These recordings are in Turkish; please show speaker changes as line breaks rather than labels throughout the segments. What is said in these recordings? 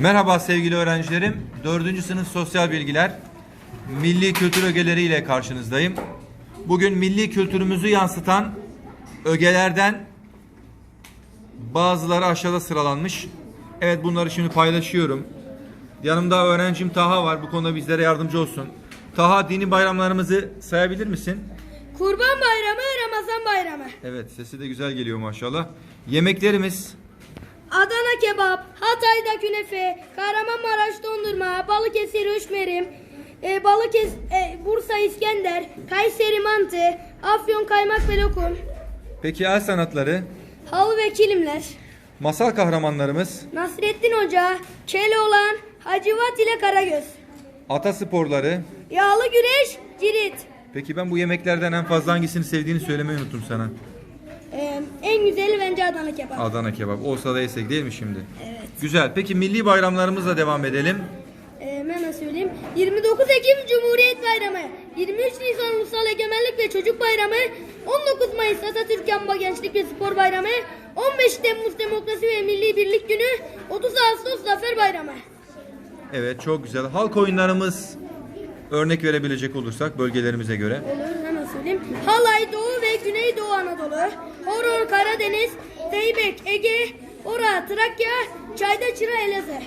Merhaba sevgili öğrencilerim. 4. sınıf sosyal bilgiler milli kültür ögeleri ile karşınızdayım. Bugün milli kültürümüzü yansıtan ögelerden bazıları aşağıda sıralanmış. Evet bunları şimdi paylaşıyorum. Yanımda öğrencim Taha var. Bu konuda bizlere yardımcı olsun. Taha dini bayramlarımızı sayabilir misin?
Kurban Bayramı, Ramazan Bayramı.
Evet sesi de güzel geliyor maşallah. Yemeklerimiz
Adana kebap, Hatay'da künefe, Kahramanmaraş dondurma, Balıkesir üşmerim, e, Balıkes e, Bursa İskender, Kayseri mantı, Afyon kaymak ve lokum,
Peki el sanatları,
halı ve kilimler,
masal kahramanlarımız,
Nasrettin Hoca, Keloğlan, Hacivat ile Karagöz,
ata sporları.
yağlı güreş, cirit.
Peki ben bu yemeklerden en fazla hangisini sevdiğini söylemeyi unuttum sana.
En güzeli bence Adana kebap.
Adana kebap. Olsa da yesek değil mi şimdi?
Evet.
Güzel. Peki milli bayramlarımızla devam edelim.
E, hemen söyleyeyim. 29 Ekim Cumhuriyet Bayramı, 23 Nisan Ulusal Egemenlik ve Çocuk Bayramı, 19 Mayıs Atatürk Yanma Gençlik ve Spor Bayramı, 15 Temmuz Demokrasi ve Milli Birlik Günü, 30 Ağustos Zafer Bayramı.
Evet çok güzel. Halk oyunlarımız örnek verebilecek olursak bölgelerimize göre.
Olur hemen söyleyeyim. Halay Doğu ve Güneydoğu Anadolu, Horor Karadeniz, Zeybek Ege, Ora Trakya, Çayda Çıra Elazığ.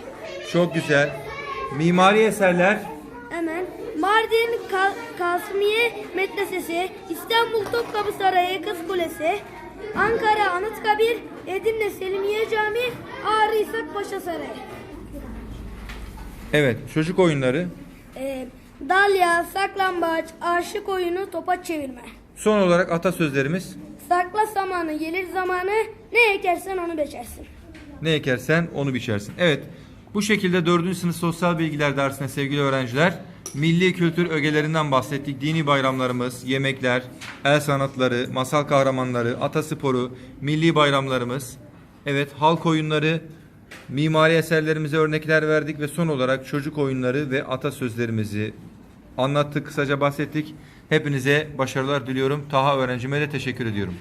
Çok güzel. Mimari eserler.
Hemen Mardin Ka- Kasmiye Medresesi, İstanbul Topkapı Sarayı Kız Kulesi, Ankara Anıtkabir, Edirne Selimiye Camii, Ağrı İshak Paşa Sarayı.
Evet çocuk oyunları.
Ee, Dalya, saklambaç, aşık oyunu, topa çevirme.
Son olarak atasözlerimiz.
Sakla zamanı, gelir zamanı, ne ekersen onu beçersin.
Ne ekersen onu biçersin. Evet. Bu şekilde 4. sınıf sosyal bilgiler dersine sevgili öğrenciler milli kültür ögelerinden bahsettik. Dini bayramlarımız, yemekler, el sanatları, masal kahramanları, atasporu, milli bayramlarımız, evet halk oyunları, mimari eserlerimize örnekler verdik ve son olarak çocuk oyunları ve atasözlerimizi anlattık, kısaca bahsettik. Hepinize başarılar diliyorum. Taha öğrencime de teşekkür ediyorum.